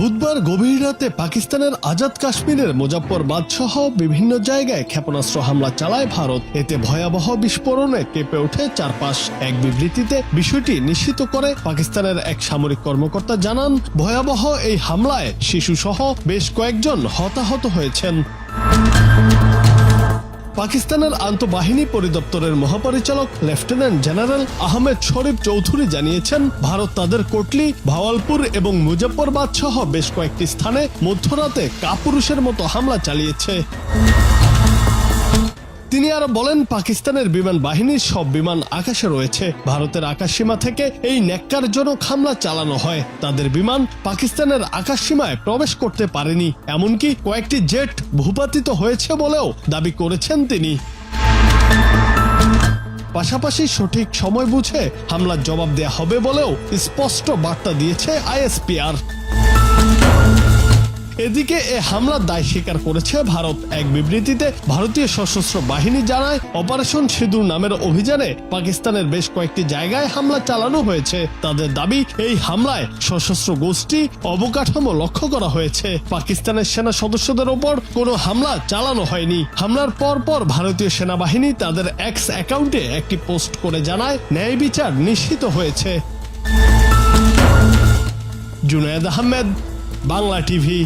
বুধবার গভীর রাতে পাকিস্তানের আজাদ কাশ্মীরের মুজাফরবাদ সহ বিভিন্ন জায়গায় ক্ষেপণাস্ত্র হামলা চালায় ভারত। এতে ভয়াবহ বিস্ফোরণে কেঁপে ওঠে চারপাশ। এক বিবৃতিতে বিষয়টি নিশ্চিত করে পাকিস্তানের এক সামরিক কর্মকর্তা জানান, ভয়াবহ এই হামলায় শিশু সহ বেশ কয়েকজন হতাহত হয়েছেন। পাকিস্তানের আন্তঃবাহিনী পরিদপ্তরের মহাপরিচালক লেফটেন্যান্ট জেনারেল আহমেদ শরীফ চৌধুরী জানিয়েছেন, ভারত তাদের কোটলি, ভাওয়ালপুর এবং মুজফ্ফরবাদ সহ বেশ কয়েকটি স্থানে মধ্যরাতে কাপুরুষের মতো হামলা চালিয়েছে। তিনি আরও বলেন, পাকিস্তানের বিমান বাহিনীর সব বিমান আকাশে রয়েছে। ভারতের আকাশসীমা থেকে এই ন্যাক্কারজনক হামলা চালানো হয়। তাদের বিমান পাকিস্তানের আকাশসীমায় প্রবেশ করতে পারেনি। এমনকি কয়েকটি জেট ভূপাতিত হয়েছে বলেও দাবি করেছেন তিনি। পাশাপাশি সঠিক সময় বুঝে হামলার জবাব দেয়া হবে বলেও স্পষ্ট বার্তা দিয়েছে আইএসপিআর। এদিকে এ হামলার দায় স্বীকার করেছে ভারত। এক বিবৃতিতে ভারতীয় সশস্ত্র বাহিনী জানায়, অপারেশন সিঁদুর নামের অভিযানে পাকিস্তানের বেশ কয়েকটি জায়গায় হামলা চালানো হয়েছে। তাদের দাবি, এই হামলায় সশস্ত্র গোষ্ঠী অবকাঠামো লক্ষ্য করা হয়েছে। পাকিস্তানের সেনা সদস্যদের ওপর কোনো হামলা চালানো হয়নি। হামলার পর পর ভারতীয় সেনাবাহিনী তাদের এক্স অ্যাকাউন্টে একটি পোস্ট করে জানায়, ন্যায় বিচার নিশ্চিত হয়েছে। জুনায়েদ আহমেদ, বাংলা টিভি।